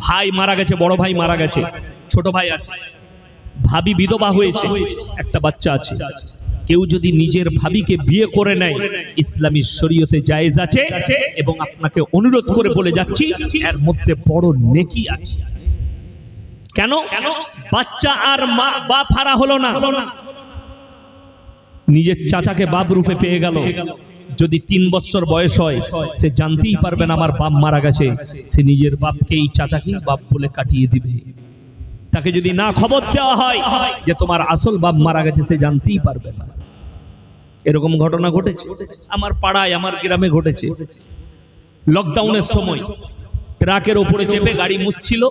ভাই মারা গেছে, বড় ভাই মারা গেছে, ছোট ভাই আছে। ভাবি বিধবা হয়েছে, একটা বাচ্চা আছে। কেউ যদি নিজের ভাবিকে বিয়ে করে নেয়, ইসলামী শরীয়তে জায়েজ আছে এবং আপনাকে অনুরোধ করে বলে যাচ্ছি, এর মধ্যে বড় নেকি আছে। কেন? বাচ্চা আর মা, বাপ হারা হলো না। নিজের চাচাকে বাপ রূপে পেয়ে গেল। যদি তিন বছর বয়স হয়, সে জানতেই পারবে না আমার বাপ মারা গেছে। সে নিজের বাপকে এই চাচাকেই বাপ বলে কাটিয়ে দিবে। তাকে যদি না খবর দেওয়া হয় যে তোমার আসল বাপ মারা গেছে, সে জানতেই পারবে না। এরকম ঘটনা ঘটেছে। আমার পাড়ায়, আমার গ্রামে ঘটেছে। লকডাউনের সময় ট্রাকের ওপরে চেপে গাড়ি মুছছিল,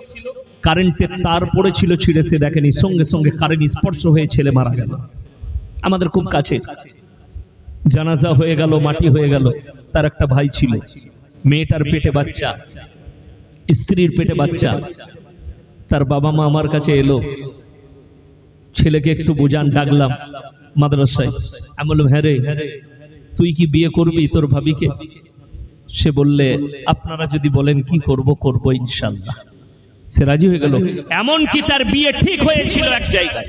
কারেন্টের তার পড়েছিল ছিঁড়ে, সে দেখেনি। সঙ্গে সঙ্গে কারেন্ট স্পর্শ হয়ে ছেলে মারা গেল। আমাদের খুব কাছে। জানাজা হয়ে গেল, মাটি হয়ে গেল। তার একটা ভাই ছিল। মেয়েটার পেটে বাচ্চা। স্ত্রীর পেটে বাচ্চা। তার বাবা মা আমার কাছে এলো। ছেলেকে একটু বুঝান, ডাকলাম, মাদ্রাসায়। আমি বললাম হ্যাঁ রে, তুই কি বিয়ে করবি তোর ভাবিকে? সে বললে, আপনারা যদি বলেন কি করব করব ইনশাল্লাহ সে রাজি হয়ে গেল। এমন কি তার বিয়ে ঠিক হয়েছিল এক জায়গায়।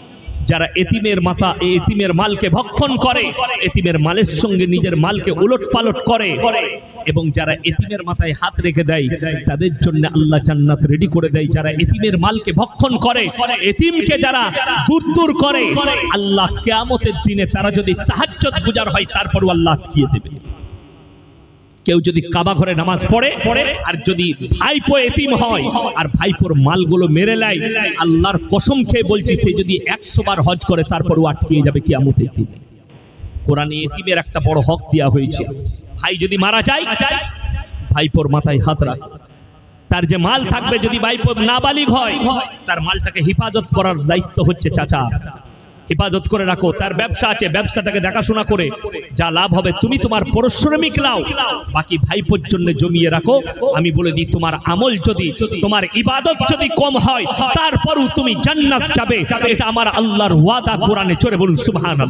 যারা এতিমের মাথা এতিমের মালকে ভক্ষণ করে, এতিমের মালের সঙ্গে নিজের মালকে উলট পালট করে এবং যারা এতিমের মাথায় হাত রেখে দেয়, তাদের জন্য আল্লাহ জান্নাত রেডি করে দেয়। যারা এতিমের মালকে ভক্ষণ করে, এতিমকে যারা দূর দূর করে, আল্লাহ কেয়ামতের দিনে তারা যদি তাহাজ্জুদ গুজার হয়, তারপরও আল্লাহ আটকিয়ে দেবে। কেউ যদি কাবা ঘরে নামাজ পড়ে, আর যদি ভাইপো এতিম হয়, আর ভাইপোর মালগুলো মেরে নেয়, আল্লাহর কসম খেয়ে বলছি, সে যদি একশো বার হজ করে, তারপরও আটকিয়ে যাবে কিয়ামতের দিনে। কোরআনে এতিমের একটা বড় হক দেওয়া হয়েছে। ভাই যদি মারা যায়, ভাইপোর মাথায় হাত রাখে। তার যে মাল থাকবে, যদি ভাইপো নাবালিগ হয়, তার মালটাকে হেফাজত করার দায়িত্ব হচ্ছে চাচা। হেফাজত করে রাখো। তার ব্যবসা আছে, ব্যবসাটাকে দেখাশোনা করে। যা লাভ হবে তুমি তোমার পরিশ্রমিক লাও। বাকি ভাইপোর জন্য জমিয়ে রাখো। আমি বলে দিই, তোমার আমল যদি, তোমার ইবাদত যদি কম হয়, তারপরও তুমি জান্নাত যাবে। এটা আমার আল্লাহর ওয়াদা কোরআনে। চড়ে বলুন, সুবহানাল্লাহ।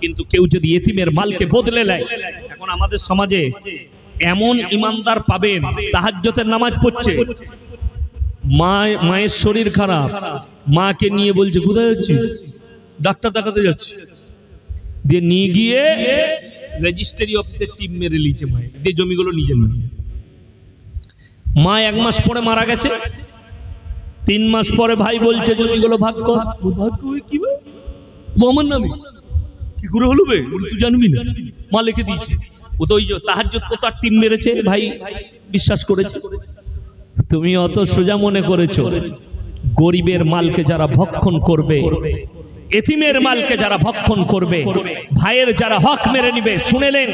কিন্তু কেউ যদি এতিমের মালকে বদলে নেয়, এখন আমাদের সমাজে এমন ইমানদার পাবেন তাহাজ্জতের নামাজ পড়ছে। মায়ের শরীর খারাপ। মাকে নিয়ে বলছে, কোথায় যাচ্ছিস? ডাক্তার দেখাতে যাচ্ছি। দিয়ে নিয়ে গিয়ে রেজিস্ট্রি অফিসের টিম মেরে লিছে মায়ের। দিয়ে জমিগুলো নিজে নামে মা এক মাস পরে মারা গেছে। তিন মাস পরে ভাই বলছে জমিগুলো ভাগ কর। ভাগ কি? ও আমার নামে। কি করে হলো বে? তুই জানবি না। মা লিখে দিয়েছে। ও তো ওই যে তাহাজ্জুদ তো তার টিম মেরেছে ভাই বিশ্বাস করেছে। তুমি অত সোজা মনে করেছ গরিবের মালকে যারা ভক্ষণ করবে এতিমের মালকে যারা ভক্ষণ করবে, ভাইয়ের যারা হক মেরে নিবে শুনেলেন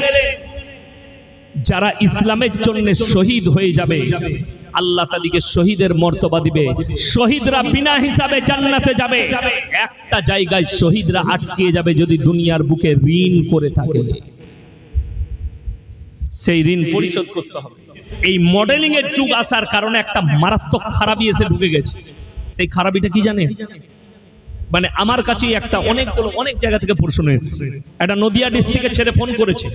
যারা ইসলামের জন্য শহীদ হয়ে যাবে, আল্লাহ তাদেরকে শহীদের মর্তবা দিবে। শহীদরা বিনা হিসাবে জান্নাতে যাবে। একটা জায়গায় শহীদরা আটকিয়ে যাবে যদি দুনিয়ার বুকে ঋণ করে থাকে। সেই ঋণ পরিশোধ করতে হবে। এই মডেলিং এর যুগ আসার কারণে একটা মারাত্মক খারাপি এসে ঢুকে গেছে। সেই খারাপিটা কি জানেন? মানে আমার কাছে একটা অনেকগুলো, অনেক জায়গা থেকে প্রশ্ন এসেছে। একটা নদিয়া ডিস্ট্রিক্টের ছেলে ফোন করেছে।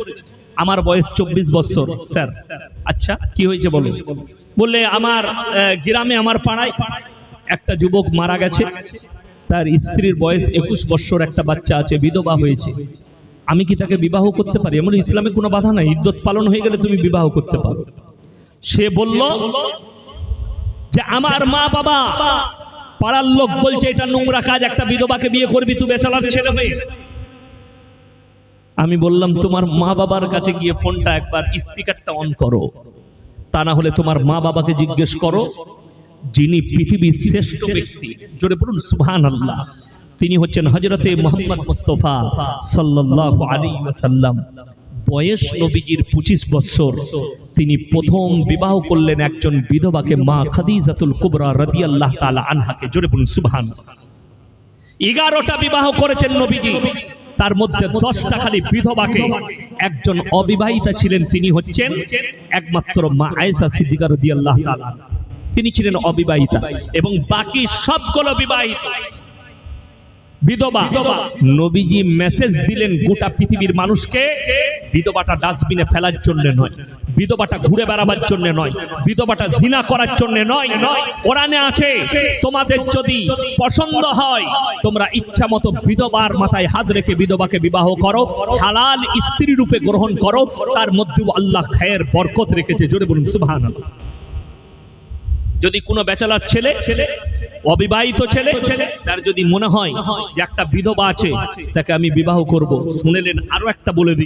আমার বয়স চব্বিশ বছর, স্যার। আচ্ছা কি হয়েছে বলো? বললে, আমার গ্রামে আমার পাড়ায় একটা যুবক মারা গেছে। তার স্ত্রীর বয়স একুশ বছর, একটা বাচ্চা আছে, বিধবা হয়েছে। আমি কি তাকে বিবাহ করতে পারি? এমন ইসলামে কোনো বাধা নাই। ইদ্যত পালন হয়ে গেলে তুমি বিবাহ করতে পারো। সে বলল, যে আমার মা বাবা পাড়ার লোক বলছে, এটা নোংরা কাজ, একটা বিধবাকে বিয়ে করবি, তুই বেচালার ছেলে হয়ে। আমি বললাম, তোমার মা বাবার কাছে গিয়ে ফোনটা একবার, স্পিকারটা অন করো। তা না হলে তোমার মা বাবাকে জিজ্ঞেস করো, যিনি পৃথিবীর শ্রেষ্ঠ ব্যক্তি। জোরে বলুন সুবহান আল্লাহ তিনি হচ্ছেন হজরতে মোহাম্মদ মুস্তফা সাল্লাল্লাহু আলাইহি ওয়াসাল্লাম। বয়স নবীজির পঁচিশ বছর তিনি প্রথম বিবাহ করলেন একজন বিধবাকে মা খাদিজাতুল কুবরা রাদিয়াল্লাহ তাআলা আনহাকে। জোরে বলুন সুবহান এগারোটা বিবাহ করেছেন নবীজি। তার মধ্যে দশটা খালি বিধবাকে। একজন অবিবাহিতা ছিলেন, তিনি হচ্ছেন একমাত্র মা আয়েশা সিদ্দিকা রাদিয়াল্লাহু তাআলা। তিনি ছিলেন অবিবাহিতা এবং বাকি সবগুলো বিবাহিত। বিধবা। নবীজি মেসেজ দিলেন গোটা পৃথিবীর মানুষকে বিধবাটা ডাস্টবিনে ফেলার জন্য নয়, বিধবাটা ঘুরে বেড়াবার জন্য নয়, বিধবাটা জিনা করার জন্য নয়। কোরআনে আছে, তোমাদের যদি পছন্দ হয়, তোমরা ইচ্ছা মতো বিধবার মাথায় হাত রেখে বিধবাকে বিবাহ করো, হালাল স্ত্রী রূপে গ্রহণ করো, তার মধ্যেও আল্লাহ খায়ের বরকত রেখেছে। জোরে বলুন, সুবহানাল্লাহ। যদি কোনো বেচালার ছেলে, অবিবাহিত ছেলে, তার যদি মনে হয় যে একটা বিধবা আছে, তাকে আমি বিবাহ করব। শুনেলেন আরও একটা বলে দিই।